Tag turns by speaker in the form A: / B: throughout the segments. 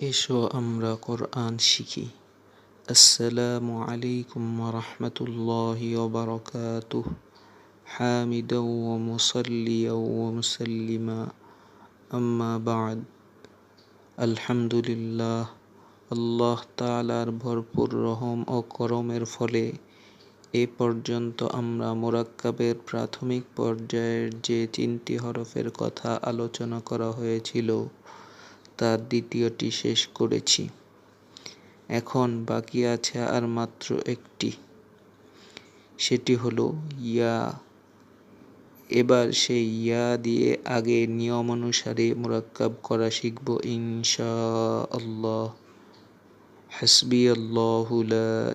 A: এসো আমরা কোরআন শিখি আসসালামু আলাইকুম ওরহমতুল্লাহি ওবরকাতুহ حامدا ومصليا ومسلما أما بعد আলহামদুলিল্লাহ আল্লাহ তালার ভরপুর রহম ও করমের ফলে এ পর্যন্ত আমরা মোরাক্কাবের প্রাথমিক পর্যায়ের যে তিনটি হরফের কথা আলোচনা করা হয়েছিল তার দ্বিতীয়টি শেষ করেছি। এখন বাকি আছে আর মাত্র একটি। সেটি হলো ইয়া। এবার সেই ইয়া দিয়ে আগে নিয়ম অনুসারে মোরাক্কাব করা শিখব ইনশা আল্লাহ হাসবি আল্লাহ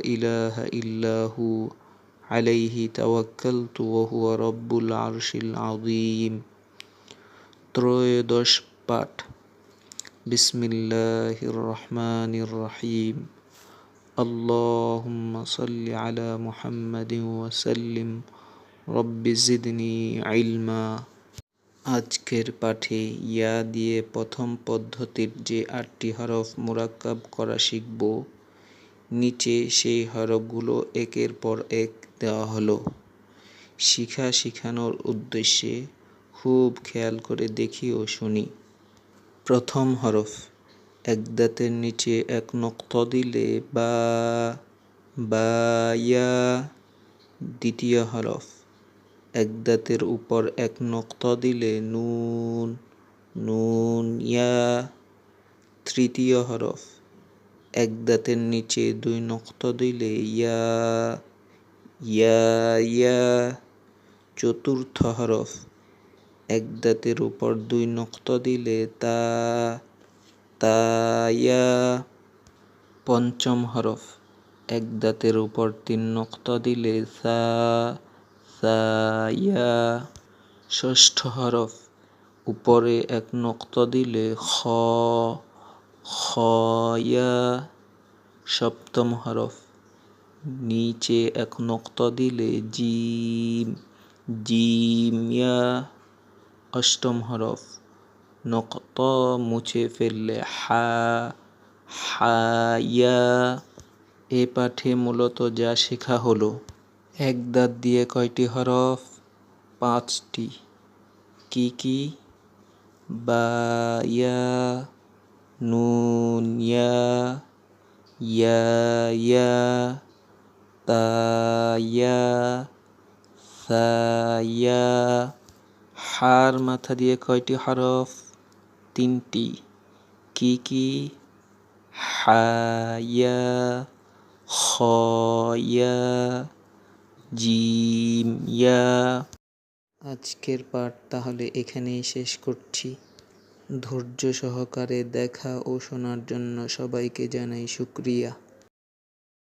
A: ইলাহা ইল্লাহু আলাইহি তাওয়াক্কালতু ওয়া হুয়া রব্বুল আরশিল আযীম। ত্রয়োদশ পাঠ। বিসমিল্লাহির রহমানির রহিম اللهم صل على محمد وسلم رب زدني علما আজকের পাঠে ইয়া দিয়ে প্রথম পদ্ধতির যে আটটি হরফ মোরাক্কাব করা শিখব নিচে সেই হরফগুলো একের পর এক দেওয়া হলো শিখা শিখানোর উদ্দেশ্যে খুব খেয়াল করে দেখি ও শুনি প্রথম হরফ। এক দাঁতের নিচে এক নক্ত দিলে বা বা, ইয়া। দ্বিতীয় হরফ। এক দাঁতের উপর এক নক্ত দিলে নুন নুন, ইয়া। তৃতীয় হরফ। এক দাঁতের নিচে দুই নক্ত দিলে ইয়া ইয়া ইয়া। চতুর্থ হরফ। এক দাঁতের উপর দুই নক্ত দিলে তা তা ইয়া পঞ্চম হরফ। এক দাঁতের উপর তিন নক্ত দিলে সা সা ইয়া ষষ্ঠ হরফ। উপরে এক নক্ত দিলে খ খ ইয়া সপ্তম হরফ। নিচে এক নক্ত দিলে জিম জিম ইয়া অষ্টম হরফ। নক্ত মুছে ফেললে হা হা, ইয়া। এ পাঠে মূলত যা শেখা হলো, এক দাঁত দিয়ে কয়টি হরফ? পাঁচটি। কি কি? বা নুনিয়া নুন, ইয়া ইয়া ইয়া, তা, ইয়া, সা, ইয়া। হার মাথা দিয়ে কয়টি হরফ? তিনটি। কি কি? হায়া, খয়া জিম ইয়া আজকের পাঠ তাহলে এখানেই শেষ করছি। ধৈর্য সহকারে দেখা ও শোনার জন্য সবাইকে জানাই শুক্রিয়া।